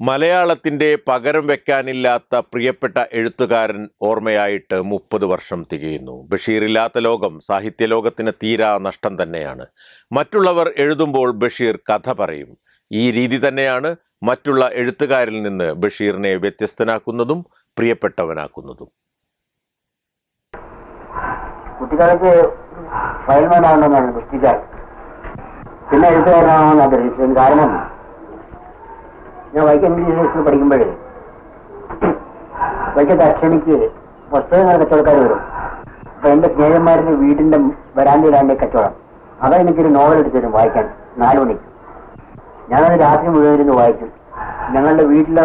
മലയാളത്തിന്റെ പകരം വെക്കാനില്ലാത്ത പ്രിയപ്പെട്ട എഴുത്തുകാരൻ ഓർമ്മയായിട്ട് മുപ്പത് വർഷം തികയുന്നു. ബഷീറില്ലാത്ത ലോകം സാഹിത്യലോകത്തിന് തീരാ നഷ്ടം തന്നെയാണ്. മറ്റുള്ളവർ എഴുതുമ്പോൾ ബഷീർ കഥ പറയും. ഈ രീതി തന്നെയാണ് മറ്റുള്ള എഴുത്തുകാരിൽ നിന്ന് ബഷീറിനെ വ്യത്യസ്തനാക്കുന്നതും പ്രിയപ്പെട്ടവനാക്കുന്നതും. ആവണമെന്നാണ് കുട്ടിക്കാൽ പിന്നെ എഴുത്തുകാരനാണെന്ന് ആഗ്രഹിച്ചതിന് കാരണം ഞാൻ വൈക്കം യൂണിവേഴ്സിറ്റിയിൽ പഠിക്കുമ്പോഴേ വൈക്കത്തെ അക്ഷണിക്ക് പുസ്തകങ്ങൾ കച്ചവടക്കാർ വരും. അപ്പൊ എന്റെ സ്നേഹന്മാരുടെ വീടിന്റെ വരാന്തയിലാണ് ഈ കച്ചവടം. അതാ എനിക്കൊരു നോവൽ എടുത്തു തരും വായിക്കാൻ. നാലു മണിക്ക് ഞാനത് രാത്രി മുഴുവൻ ഇരുന്ന് വായിക്കും. ഞങ്ങളുടെ വീട്ടിലെ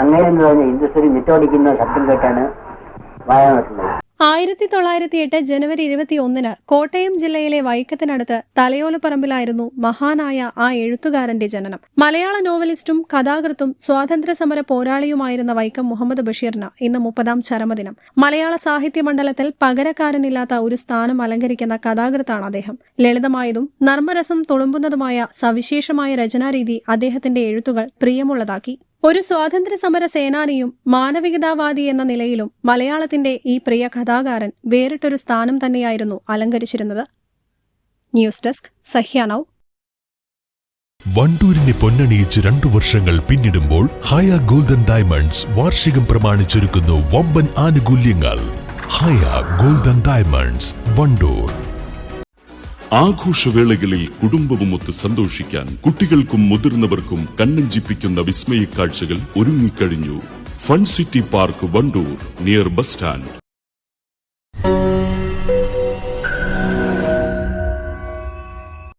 അങ്ങേരെന്ന് പറഞ്ഞ ഇൻഡസ്ട്രി നിറ്റോടിക്കുന്ന ശബ്ദം കേട്ടാണ് വായന നടത്തുന്നത്. ആയിരത്തി തൊള്ളായിരത്തി എട്ട് ജനുവരി ഇരുപത്തി ഒന്നിന് കോട്ടയം ജില്ലയിലെ വൈക്കത്തിനടുത്ത് തലയോലപ്പറമ്പിലായിരുന്നു മഹാനായ ആ എഴുത്തുകാരന്റെ ജനനം. മലയാള നോവലിസ്റ്റും കഥാകൃത്തും സ്വാതന്ത്ര്യ സമര പോരാളിയുമായിരുന്ന വൈക്കം മുഹമ്മദ് ബഷീറിന് ഇന്ന് മുപ്പതാം ചരമദിനം. മലയാള സാഹിത്യ മണ്ഡലത്തിൽ പകരക്കാരനില്ലാത്ത ഒരു സ്ഥാനം അലങ്കരിക്കുന്ന കഥാകൃത്താണ് അദ്ദേഹം. ലളിതമായതും നർമ്മരസം തുളുമ്പുന്നതുമായ സവിശേഷമായ രചനാരീതി അദ്ദേഹത്തിന്റെ എഴുത്തുകൾ പ്രിയമുള്ളതാക്കി. ഒരു സ്വാതന്ത്ര്യ സമര സേനാനിയും മാനവികതാവാദി എന്ന നിലയിലും മലയാളത്തിന്റെ ഈ പ്രിയ കഥാകാരൻ വേറിട്ടൊരു സ്ഥാനം തന്നെയായിരുന്നു അലങ്കരിച്ചിരുന്നത്. ന്യൂസ് ഡെസ്ക് സഹ്യാനൗ വണ്ടൂരിനെ പൊന്നണിയിച്ച് രണ്ടു വർഷങ്ങൾ പിന്നിടുമ്പോൾ ഹയ ഗോൾഡൻ ഡയമണ്ട്സ് വാർഷികം പ്രമാണിച്ചൊരുക്കുന്നു വമ്പൻ ആനുകൂല്യങ്ങൾ. Haya golden diamonds Wandoor. ആഘോഷവേളകളിൽ കുടുംബവുമൊത്ത് സന്തോഷിക്കാൻ കുട്ടികൾക്കും മുതിർന്നവർക്കും കണ്ണഞ്ചിപ്പിക്കുന്ന വിസ്മയ കാഴ്ചകൾ ഒരുങ്ങിക്കഴിഞ്ഞു. Fun city park Wandoor near bus stand.